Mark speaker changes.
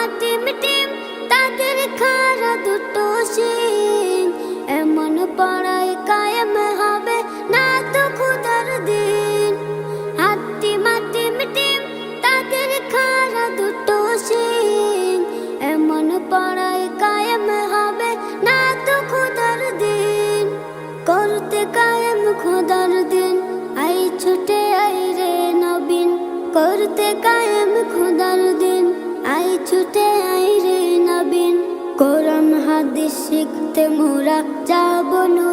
Speaker 1: হাতি মাটি মিটিম তাদের খারা দুটো সিং এমন পড়াই কায়েম হবে না তো খুদার দিন। হাতি মাটি মিটিম তাদের খারা দুটো সিং এমন পড়াই কায়েম হবে না তো খুদার দিন। করতে কায়েম খোদার দিন, আই ছুটে আই রে নবীন। করতে কায়েম খোদার মোরা যাব নুরা